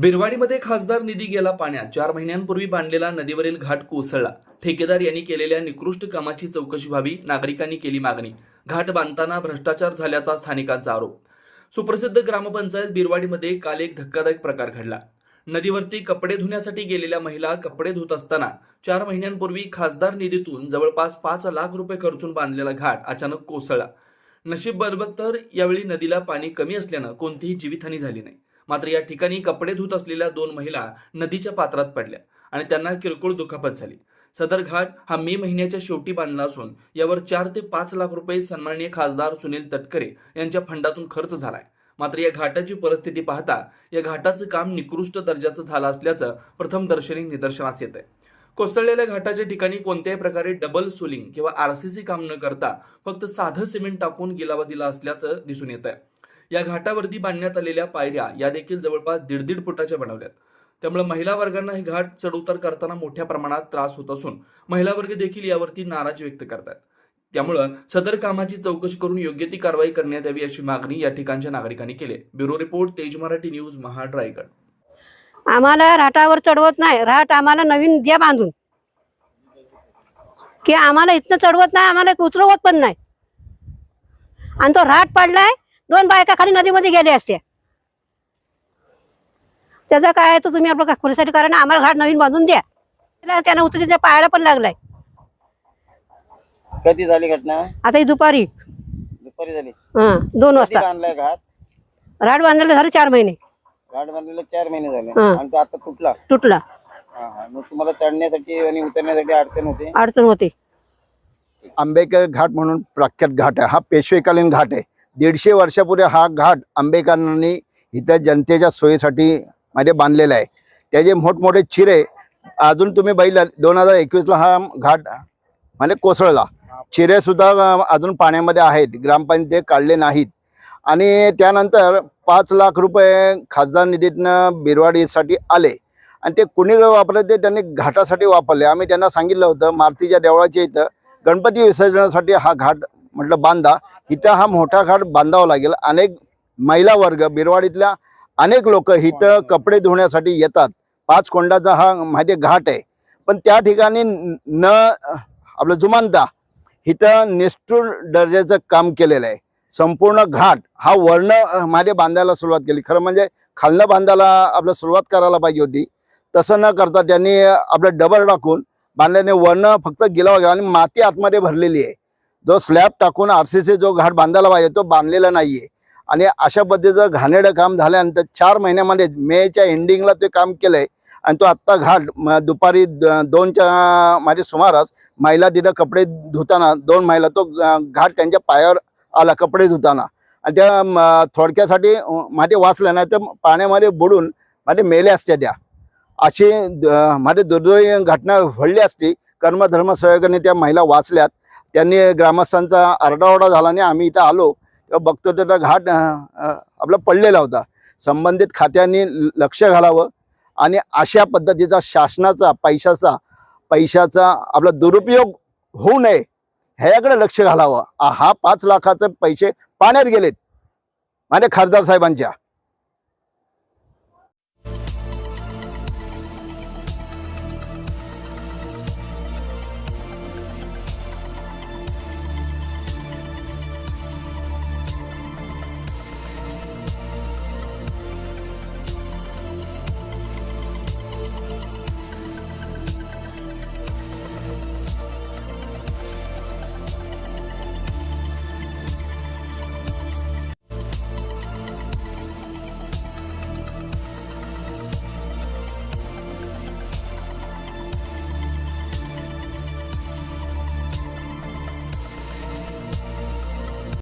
बिरवाडीमध्ये खासदार निधी गेला पाण्यात. चार महिन्यांपूर्वी बांधलेला नदीवरील घाट कोसळला. ठेकेदार यांनी केलेल्या निकृष्ट कामाची चौकशी व्हावी नागरिकांनी केली मागणी. घाट बांधताना भ्रष्टाचार झाल्याचा स्थानिकांचा आरोप. सुप्रसिद्ध ग्रामपंचायत बिरवाडीमध्ये काल एक धक्कादायक प्रकार घडला. नदीवरती कपडे धुण्यासाठी गेलेल्या महिला कपडे धुत असताना चार महिन्यांपूर्वी खासदार निधीतून जवळपास पाच लाख रुपये खर्चून बांधलेला घाट अचानक कोसळला. नशीब बरोबर तर यावेळी नदीला पाणी कमी असल्यानं कोणतीही जीवितहानी झाली नाही. मात्र या ठिकाणी कपडे धुत असलेल्या दोन महिला नदीच्या पात्रात पडल्या आणि त्यांना किरकोळ दुखापत झाली. सदर घाट हा मे महिन्याच्या शेवटी बांधला असून यावर चार ते पाच लाख रुपये सन्माननीय खासदार सुनील तटकरे यांच्या फंडातून खर्च झालाय. मात्र या घाटाची परिस्थिती पाहता या घाटाचं काम निकृष्ट दर्जाचं झालं असल्याचं प्रथम दर्शनी निदर्शनास येत आहे कोसळलेल्या घाटाच्या ठिकाणी कोणत्याही प्रकारे डबल सोलिंग किंवा आरसीसी काम न करता फक्त साधं सिमेंट टाकून गिलावा दिला असल्याचं दिसून येत आहे या घाटावरती बांधण्यात आलेल्या पायऱ्या या देखील जवळपास दीड दीड फुटाच्या बनवल्यात. त्यामुळे महिला वर्गांना हे घाट चढउतार करताना मोठ्या प्रमाणात त्रास होत असून महिला वर्ग देखील यावरती नाराजी व्यक्त करतात त्यामुळं सदर कामाची चौकशी करून योग्य ती कारवाई करण्यात यावी अशी मागणी या ठिकाणच्या नागरिकांनी केली ब्युरो रिपोर्ट तेज मराठी न्यूज महाड रायगड. आम्हाला राटावर चढवत नाही. राट आम्हाला नवीन द्या बांधून. की आम्हाला इथनं चढवत नाही आम्हाला उतरवत पण नाही. आणि तो राट पाडलाय दोन बायका खाली नदीमध्ये गेल्या असत्या त्याचं काय आहे तर तुम्ही आपलं खोलीसाठी कारण आम्हाला घाट नवीन बांधून द्या. त्याला त्यानं उतरी त्या पायाला पण लागलाय. कधी झाली घटना? आता ही दुपारी. दुपारी झाली. हा दोन कधी वाजता. बांधलाय घाट? राट बांधलेलं झालं चार महिने. घाट बांधलेला चार महिने झाले. हा. आणि तो आता तुटला? तुटला. हा, हा. मग तुम्हाला चढण्यासाठी आणि उतरण्यासाठी अडचण होते? अडचण होते. आंबेकर घाट म्हणून प्रख्यात घाट आहे. हा पेशवेकालीन घाट आहे. दीडशे वर्षापूर्वी हा घाट आंबेकरांनी इथं जनतेच्या सोयीसाठी मध्ये बांधलेला आहे. त्याचे मोठमोठे चिरे अजून तुम्ही बैल दोन हजार एकवीसला हा घाट म्हणजे कोसळला. चिरेसुद्धा अजून पाण्यामध्ये आहेत ग्रामपंचायत ते काढले नाहीत. आणि त्यानंतर पाच लाख रुपये खासदार निधीतनं बिरवाडीसाठी आले. आणि ते कुणीकडे वापरले ते त्यांनी घाटासाठी वापरले. आम्ही त्यांना सांगितलं होतं मारुतीच्या देवळाच्या इथं गणपती विसर्जनासाठी हा घाट म्हटलं बांधा. इथं हा मोठा घाट बांधावा लागेल. अनेक महिला वर्ग बिरवाडीतल्या अनेक लोक इथं कपडे धुण्यासाठी येतात. पाच कोंडाचा हा माहिती घाट आहे. पण त्या ठिकाणी न आपलं जुमानता इथं निष्ठुर दर्जाचं काम केलेलं आहे. संपूर्ण घाट हा वर्ण मागे बांधायला सुरुवात केली. खरं म्हणजे खालनं बांधायला आपलं सुरुवात करायला पाहिजे होती. तसं न करता त्यांनी आपलं डबल टाकून बांधल्याने वर्ण फक्त गेला वगैरे आणि माती आतमध्ये भरलेली आहे. जो स्लॅब टाकून आर सी सी जो घाट बांधायला पाहिजे तो बांधलेला नाहीये. आणि अशा पद्धतीचं घाणेडं काम झाल्यानंतर चार महिन्यामध्ये मेच्या एंडिंगला ते काम केलंय. आणि तो आत्ता घाट म- दुपारी द- दोनच्या माझ्या सुमारास महिला तिथं कपडे धुताना दोन महिला तो घाट त्यांच्या पायावर आला कपडे धुताना. आणि त्या म- थोडक्यासाठी माझे म्हणजे वाचल्या नाही तर पाण्यामध्ये बुडून म्हणजे माझे मेले असत्या त्या. अशी द- माझे दुर्दैवी घटना घडली असती. कर्मधर्म सहयोगाने त्या महिला वाचल्यात. त्यांनी ग्रामस्थांचा आरडाओरडा झाला आणि आम्ही इथं आलो. तेव्हा बघतो तर घाट आपला पडलेला होता. संबंधित खात्यांनी ल- लक्ष घालावं आणि अशा पद्धतीचा शासनाचा पैशाचा पैशाचा आपला दुरुपयोग होऊ नये ह्याकडे लक्ष घालावं. हा पाच लाखाचे पैसे पाण्यात गेलेत. माझ्या खासदार साहेबांच्या.